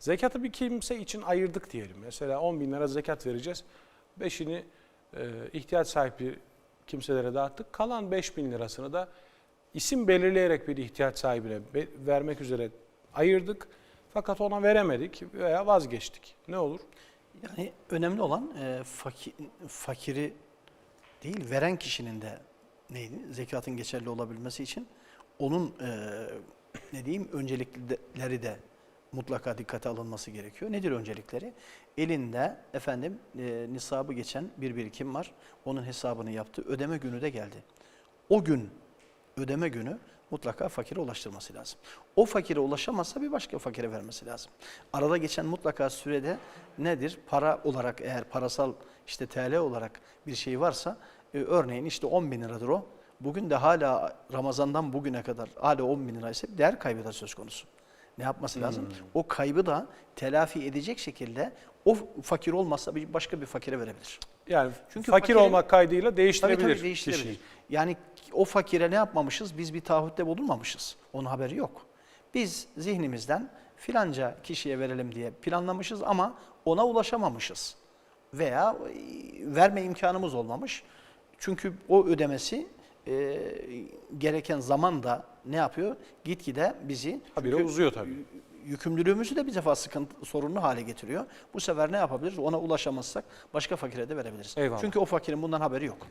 Zekatı bir kimse için ayırdık diyelim. Mesela 10 bin lira zekat vereceğiz. Beşini e, ihtiyaç sahibi kimselere dağıttık. Kalan 5 bin lirasını da isim belirleyerek bir ihtiyaç sahibine vermek üzere ayırdık. Fakat ona veremedik veya vazgeçtik. Ne olur? Yani önemli olan e, fakir, fakiri değil veren kişinin de neydi? Zekatın geçerli olabilmesi için onun e, ne diyeyim öncelikleri de mutlaka dikkate alınması gerekiyor. Nedir öncelikleri? Elinde efendim e, nisabı geçen bir birikim var. Onun hesabını yaptı. Ödeme günü de geldi. O gün ödeme günü mutlaka fakire ulaştırması lazım. O fakire ulaşamazsa bir başka fakire vermesi lazım. Arada geçen mutlaka sürede nedir? Para olarak eğer parasal işte TL olarak bir şey varsa e, örneğin işte 10 bin liradır o. Bugün de hala Ramazan'dan bugüne kadar hala 10 bin liraysa değer kaybı da söz konusu. Ne yapması lazım? O kaybı da telafi edecek şekilde o fakir olmazsa başka bir fakire verebilir. Yani Çünkü fakir fakirin- olmak kaydıyla Tabii değiştirebilir, tabii değiştirebilir. kişiyi. Yani o fakire ne yapmamışız? Biz bir taahhütte bulunmamışız. Onun haberi yok. Biz zihnimizden filanca kişiye verelim diye planlamışız ama ona ulaşamamışız. Veya e, verme imkanımız olmamış. Çünkü o ödemesi e, gereken zaman da ne yapıyor? Gitgide bizi Habire çünkü uzuyor tabii. yükümlülüğümüzü de bir defa sıkıntı, sorunlu hale getiriyor. Bu sefer ne yapabiliriz? Ona ulaşamazsak başka fakire de verebiliriz. Eyvallah. Çünkü o fakirin bundan haberi yok.